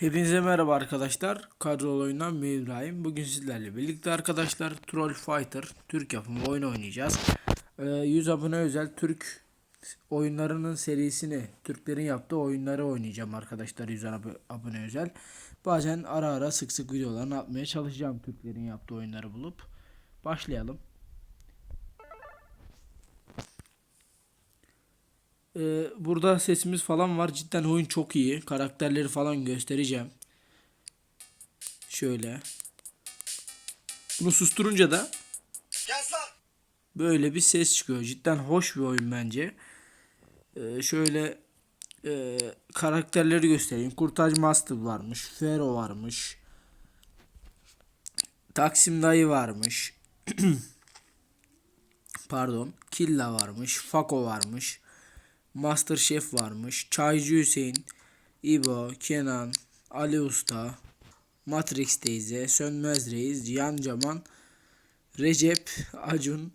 Hepinize merhaba arkadaşlar. Kadrolu oyundan ben İbrahim. Bugün sizlerle birlikte arkadaşlar Troll Fighter Türk yapımı oyun oynayacağız. Ee, 100 abone özel Türk oyunlarının serisini, Türklerin yaptığı oyunları oynayacağım arkadaşlar 100 ab- abone özel. Bazen ara ara sık sık videolarını atmaya çalışacağım Türklerin yaptığı oyunları bulup. Başlayalım. Ee, burada sesimiz falan var. Cidden oyun çok iyi. Karakterleri falan göstereceğim. Şöyle. Bunu susturunca da böyle bir ses çıkıyor. Cidden hoş bir oyun bence. Ee, şöyle e, karakterleri göstereyim. Kurtaj Master varmış. Fero varmış. Taksim Dayı varmış. Pardon. Killa varmış. Fako varmış. Master Chef varmış. Çaycı Hüseyin, İbo, Kenan, Ali Usta, Matrix teyze, Sönmez Reis, Cihan Caman, Recep, Acun,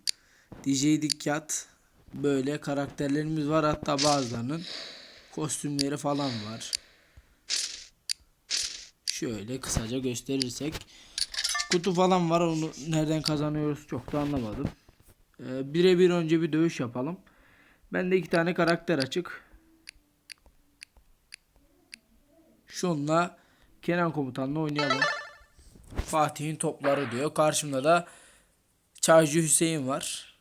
DJ Dikkat böyle karakterlerimiz var. Hatta bazılarının kostümleri falan var. Şöyle kısaca gösterirsek. Kutu falan var. Onu nereden kazanıyoruz çok da anlamadım. Ee, Birebir önce bir dövüş yapalım. Bende iki tane karakter açık. Şunla Kenan komutanla oynayalım. Fatih'in topları diyor. Karşımda da Çaycı Hüseyin var.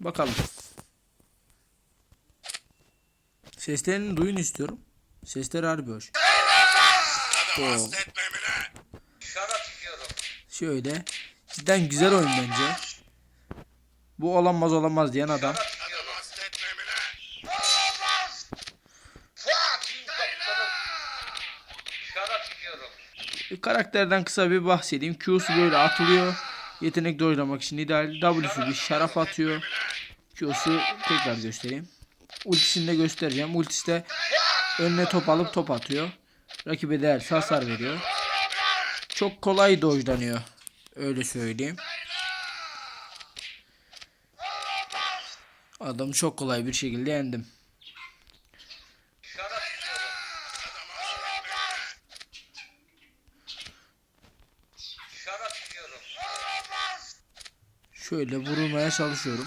Bakalım. Seslerini duyun istiyorum. Sesler harbi hoş. Oo. Şöyle. Cidden güzel oyun bence. Bu olamaz olamaz diyen adam. Karakterden kısa bir bahsedeyim. Q'su böyle atılıyor. Yetenek dojlamak için ideal. W'su bir şarap atıyor. Q'su tekrar göstereyim. Ultisini de göstereceğim. Ultisi de önüne top alıp top atıyor. Rakibe değer hasar veriyor. Çok kolay dojlanıyor. Öyle söyleyeyim. Adamı çok kolay bir şekilde yendim. Şöyle vurulmaya çalışıyorum.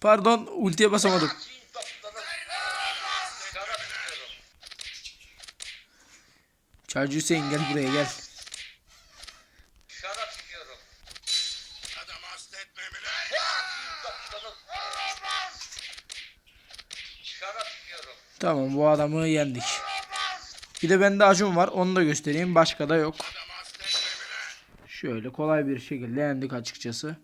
Pardon ultiye basamadım. Fatih kaptanım. Şarap içiyorum. Çaycı Hüseyin gel buraya gel. Şarap içiyorum. Adam hasta etme Emine. Fatih kaptanım. Şarap içiyorum. Tamam bu adamı yendik. Bir de bende acun var onu da göstereyim. Başka da yok. Şöyle kolay bir şekilde yendik açıkçası.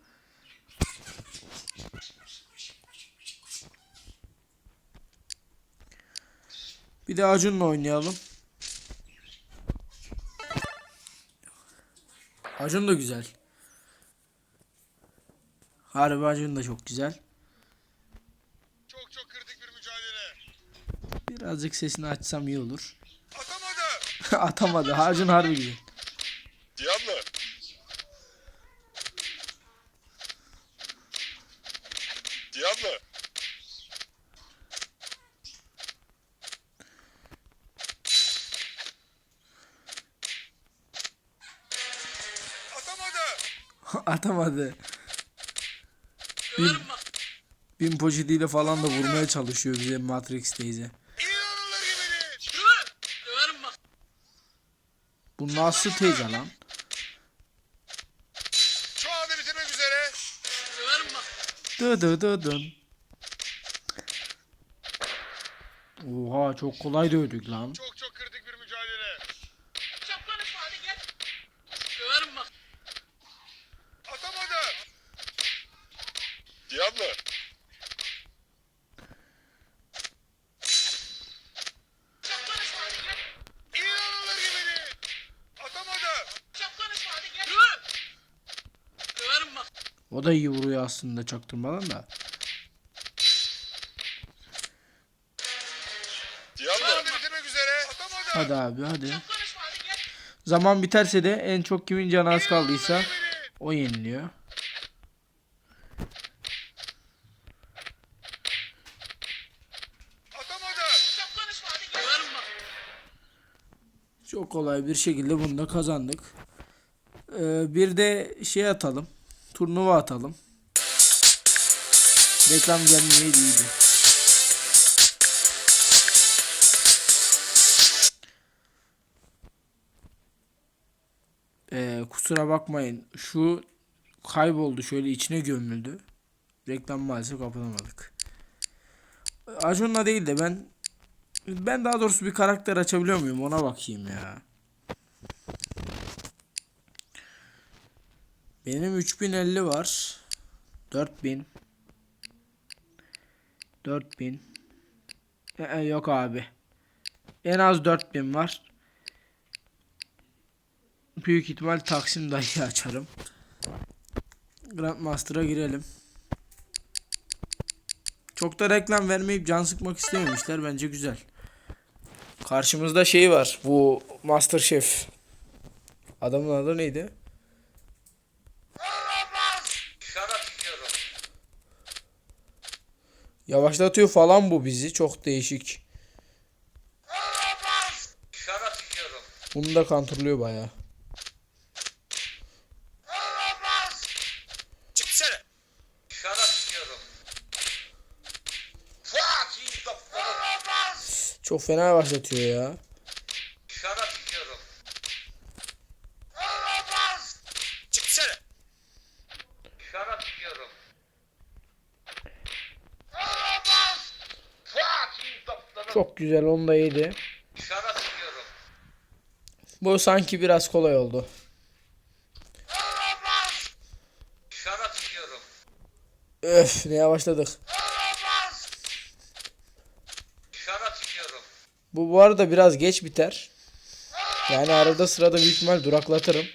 Bir de Acun'la oynayalım. Acun da güzel. Harbi Acun da çok güzel. Çok çok kritik bir mücadele. Birazcık sesini açsam iyi olur. Atamadı. Atamadı. Acun harbi güzel. Diablo. Diablo. Atamadı. Bin, bin poşetiyle falan da vurmaya çalışıyor bize Matrix teyze. Bu nasıl teyze lan? Anda bitirmek üzere. Dı dı dı dın. Oha çok kolay dövdük lan. Çok çok kritik bir mücadele. Çok konuşma hadi gel. Döverim bak. Atamadı. Diablo. Çok konuşma hadi gel. İnanılır gibi değil. Atamadı. Çok konuşma hadi gel. Döverim bak. O da iyi vuruyor aslında çaktırmadan da. Hadi abi hadi. Zaman biterse de en çok kimin canı az kaldıysa O yeniliyor. Çok kolay bir şekilde bunu da kazandık. Ee, bir de şey atalım. Turnuva atalım. Reklam gelmeyeydi iyiydi. Ee, kusura bakmayın. Şu kayboldu. Şöyle içine gömüldü. Reklam maalesef kapatamadık. Acun'la değil de ben ben daha doğrusu bir karakter açabiliyor muyum ona bakayım ya. Benim 3050 var. 4000. 4000. Ee, yok abi. En az 4000 var. Büyük ihtimal Taksim dahi açarım. Grandmaster'a girelim. Çok da reklam vermeyip can sıkmak istememişler. Bence güzel. Karşımızda şey var. Bu Masterchef. Adamın adı neydi? Yavaşlatıyor falan bu bizi. Çok değişik. Bunu da kontrolüyor bayağı. Çok fena yavaşlatıyor ya. Güzel onu da yedi. Bu sanki biraz kolay oldu. Öf ne yavaşladık. Bu bu arada biraz geç biter. Yani arada sırada büyük ihtimal duraklatırım.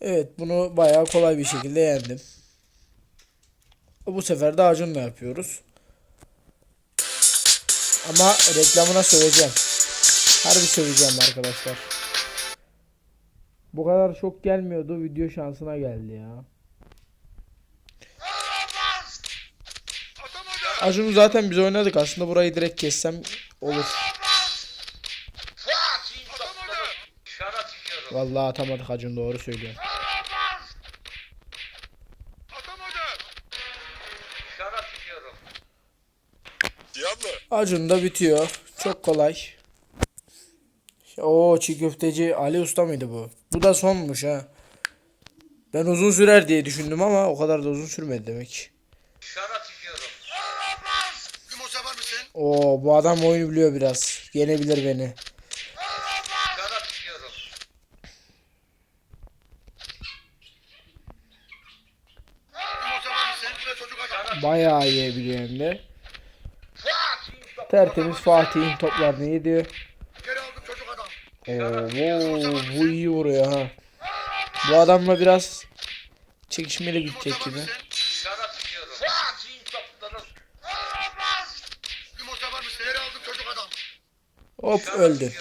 Evet bunu bayağı kolay bir şekilde yendim. Bu sefer de Acun'la yapıyoruz. Ama reklamına söveceğim. Harbi söveceğim arkadaşlar. Bu kadar çok gelmiyordu. Video şansına geldi ya. Acun'u zaten biz oynadık. Aslında burayı direkt kessem olur. Vallahi atamadık Acun doğru söylüyor. Acun bitiyor. Çok kolay. O çiğ köfteci Ali Usta mıydı bu? Bu da sonmuş ha. Ben uzun sürer diye düşündüm ama o kadar da uzun sürmedi demek. Misin? Oo bu adam oyunu biliyor biraz. Yenebilir beni. Adam. Bayağı yiyebiliyor hem de. Tertemiz Fatih'in toplarını yedi. Çocuk adam. Oo bu iyi vuruyor ha. Bu adamla biraz çekişmeli gidecek gibi. Hop öldü.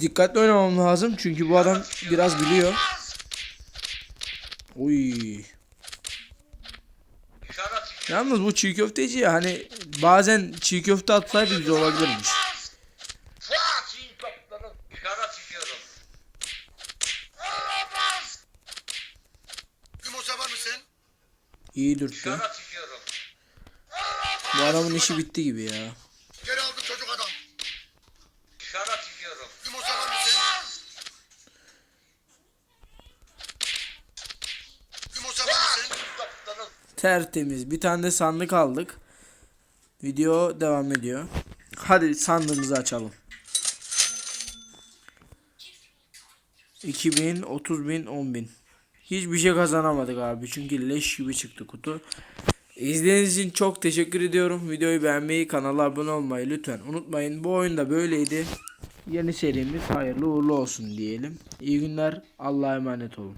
Dikkatli oynamam lazım çünkü bu adam biraz biliyor. Uy. Yalnız bu çiğ köfteci ya hani bazen çiğ köfte atsaydı güzel olabilirmiş. İyi dürttü. Bu adamın işi bitti gibi ya. Geri aldım çocuk adam. Dışarı çıkıyorum. Limon Tertemiz. Bir tane de sandık aldık. Video devam ediyor. Hadi sandığımızı açalım. 2000, 30 bin, 10 bin. Hiçbir şey kazanamadık abi. Çünkü leş gibi çıktı kutu. İzlediğiniz için çok teşekkür ediyorum. Videoyu beğenmeyi, kanala abone olmayı lütfen unutmayın. Bu oyunda böyleydi. Yeni serimiz hayırlı uğurlu olsun diyelim. İyi günler. Allah'a emanet olun.